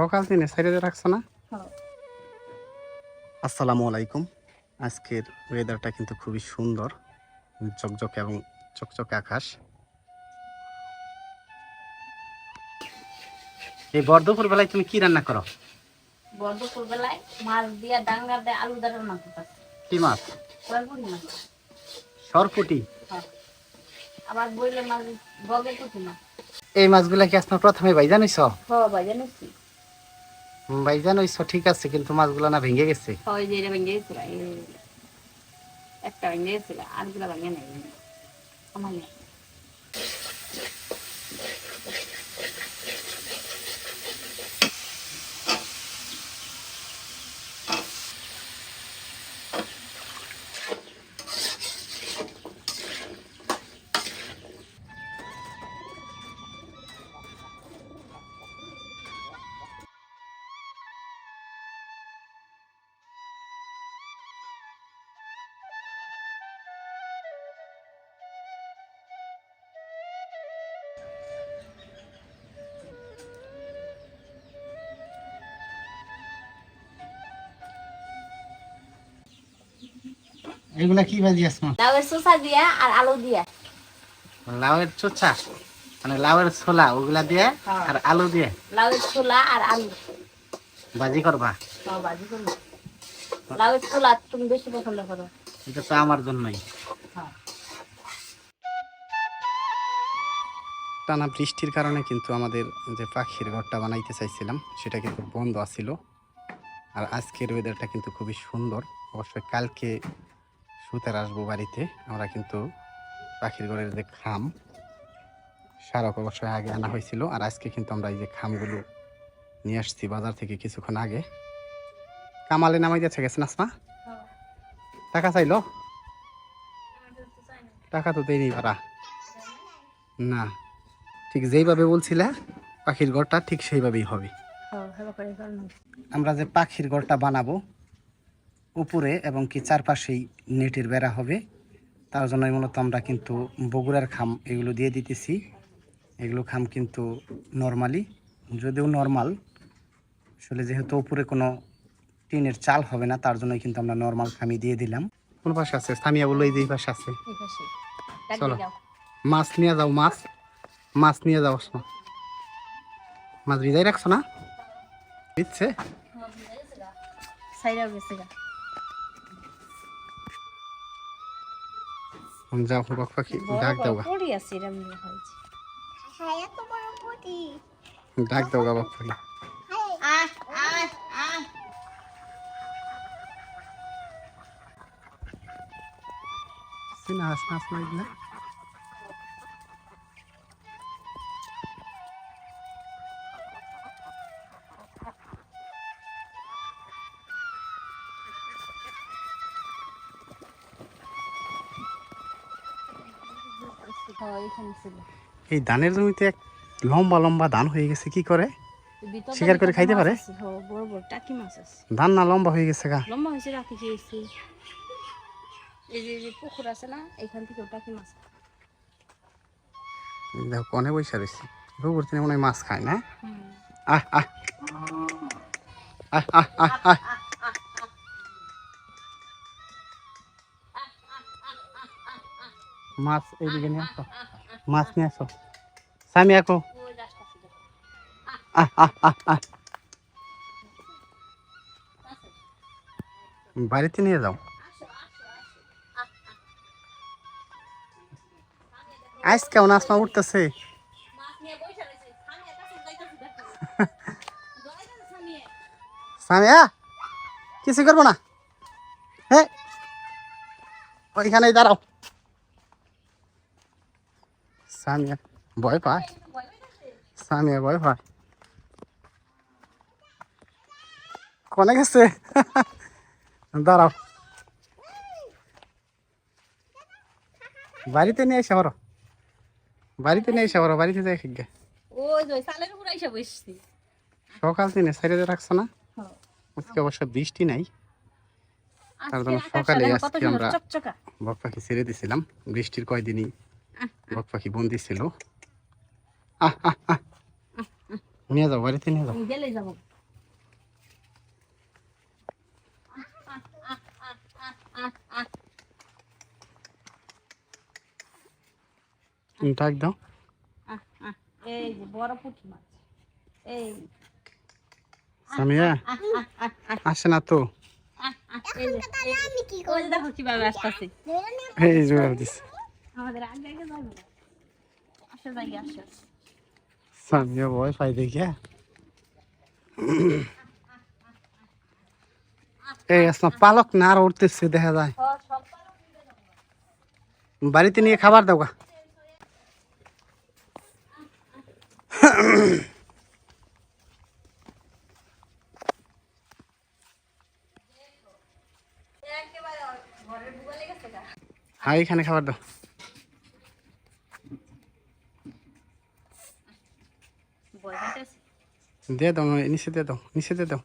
সকাল দিনে সাইডে রাখছো না। হ্যাঁ। আসসালামু আলাইকুম। আজকের ওয়েদারটা কিন্তু খুবই সুন্দর ঝকঝকে এবং চকচকে আকাশ। এই বর্ধপুর বেলায় তুমি কি রান্না করো? বর্ধপুর বেলায় মাছ দিয়া ডাঙ্গা দিয়ে আলু মাছ পাচ্ছে কি মাছ? সরপুরি মাছ। সরপুটি? হ্যাঁ। আবার বইলে মাছ বগে কুটি মাছ। এই মাছগুলা কি আপনার প্রথমে ভাই জানিস হ ভাই জানিস ভাই ওই ঠিক আছে, কিন্তু মাছগুলা না ভেঙে গেছে। ওই যে এটা ভেঙে গেছিল একটা ভেঙে গেছিল, আরগুলো ভেঙে নাই। আমার এগুলা কি ভাজি আসমা লাউয়ের শসা দিয়া আর আলু দিয়া। লাউয়ের চোচা? মানে লাউয়ের ছোলা ওগুলা দিয়ে হ্যাঁ। আর আলু দিয়ে? লাউয়ের ছোলা আর আলু। ভাজি করবা? হ বাজি করব। লাউয়ের ছোলা তুমি বেশি পছন্দ করো। এটা তো আমার জন্যই। হ্যাঁ। টানা বৃষ্টির কারণে কিন্তু আমাদের যে পাখির ঘরটা বানাইতে চাইছিলাম সেটা কিন্তু বন্ধ আছিল। আর আজকের ওয়েদারটা কিন্তু খুবই সুন্দর। অবশ্যই কালকে সুতার আসব বাড়িতে। আমরা কিন্তু পাখির ঘরের যে খাম সারক অবশ্যই আগে আনা হয়েছিল। আর আজকে কিন্তু আমরা এই যে খামগুলো নিয়ে আসছি বাজার থেকে কিছুক্ষণ আগে। কামালে নামাই যাচ্ছে গেছে নাসমা? টাকা চাইলো? টাকা তো দেয়নি ভাড়া না ঠিক যেইভাবে বলছিলে পাখির ঘরটা ঠিক সেইভাবেই হবে। আমরা যে পাখির ঘরটা বানাবো উপরে এবং কি চারপাশেই নেটের বেড়া হবে। তার জন্যই মূলত আমরা কিন্তু বগুড়ার খাম এগুলো দিয়ে দিতেছি। এগুলো খাম কিন্তু নর্মালি। যদিও নর্মাল আসলে যেহেতু উপরে কোনো টিনের চাল হবে না তার জন্যই কিন্তু আমরা নর্মাল খামি দিয়ে দিলাম। কোন পাশে আছে? স্থানীয় বলল এই যে এই পাশে আছে। চলো। মাছ নিয়ে যাও মাছ। মাছ নিয়ে যাও শোনো মাছ ভিজাই রাখছো না? দিচ্ছে? সাইডাও গেছে যাও বক পাখি ডাক দাও গা ডাক দাও গা বক পাখি আয় আয় আয় সিনা হাস মাছ নাই না এই ধানের জমিতে এক লম্বা লম্বা ধান হয়ে গেছে কি করে? শিকার করে খাইতে পারে? ধান না লম্বা হয়ে গেছে গা? লম্বা হয়েছে রাখি খেয়েছি। এই যে পুকুর আছে না এখান থেকে টাকি মাছ দেখো কনে বৈশা রয়েছে। মনে হয় মাছ খায় না? আহ আহ। আহ আহ আহ আহ। মাছ এইদিকে নিয়ে আসো মাছ নিয়ে আসো স্বামী আকো। বাড়িতে নিয়ে যাও। আজ কেমন আসমা উঠতেছে। সামিয়া কিছু করব না। হ্যাঁ ওইখানেই দাঁড়াও। সামিয়া ভয় পায়? ভয় পাইতাছে? সামিয়া ভয় পায়? কনে গেছে? দাঁড়াও। বাড়িতে নিয়ে এসে বড় বাড়িতে নিয়ে এসে বড় বাড়িতে যাই বসছি। সকাল দিনে সাইডে রাখছো না? হ্যাঁ। আজকে অবশ্য বৃষ্টি নাই। তার জন্য সকালে আজকে আমরা-। বক পাখি ছেড়ে দিছিলাম। বৃষ্টির কয়দিনই বক পাখি বন্দি ছিল নিয়ে যাও বাড়িতে নিয়ে যাও যাবো ডাক দাও এই যে বড় পুঁটি মাছ এই সামিয়া আসে না তো এই যে দেখো কিভাবে আসতেছে এই জোয়ার দিছে আমাদের আগে আগে যাবে না আসো যাই আসো সামিয়া ভয় পাই দেখিয়া এই আসনা পালক না আর উঠতেছে দেখা যায় হ, সব বাড়িতে নিয়ে খাবার দাও গা হ্যাঁ এখানে খাবার দাও দিয়ে দাও নিচে দিয়ে দাও নিচে দিয়ে দাও।